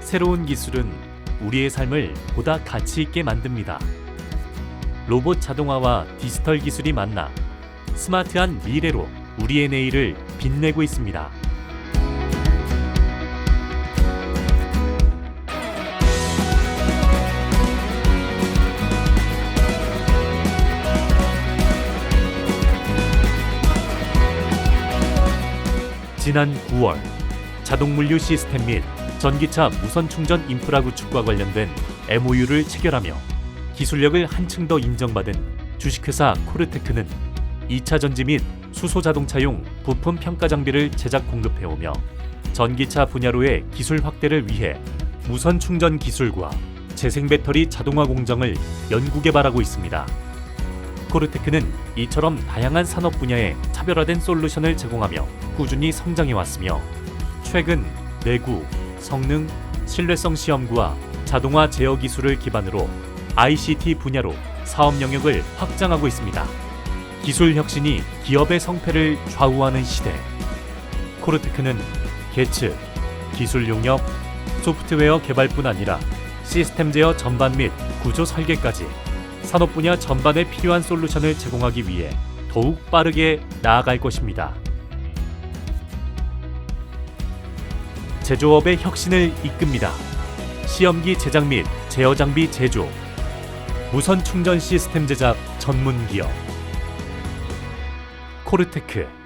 새로운 기술은 우리의 삶을 보다 가치 있게 만듭니다. 로봇 자동화와 디지털 기술이 만나 스마트한 미래로 우리의 내일을 빛내고 있습니다. 지난 9월 자동 물류 시스템 및 전기차 무선 충전 인프라 구축과 관련된 MOU를 체결하며 기술력을 한층 더 인정받은 주식회사 코르테크는 2차 전지 및 수소 자동차용 부품 평가 장비를 제작 공급해오며 전기차 분야로의 기술 확대를 위해 무선 충전 기술과 재생 배터리 자동화 공정을 연구 개발하고 있습니다. 코르테크는 이처럼 다양한 산업 분야에 차별화된 솔루션을 제공하며 꾸준히 성장해 왔으며 최근 내구, 성능, 신뢰성 시험구와 자동화 제어 기술을 기반으로 ICT 분야로 사업 영역을 확장하고 있습니다. 기술 혁신이 기업의 성패를 좌우하는 시대. 코르테크는 계측, 기술 용역, 소프트웨어 개발뿐 아니라 시스템 제어 전반 및 구조 설계까지 산업 분야 전반에 필요한 솔루션을 제공하기 위해 더욱 빠르게 나아갈 것입니다. 제조업의 혁신을 이끕니다. 시험기 제작 및 제어 장비 제조, 무선 충전 시스템 제작 전문 기업 코르테크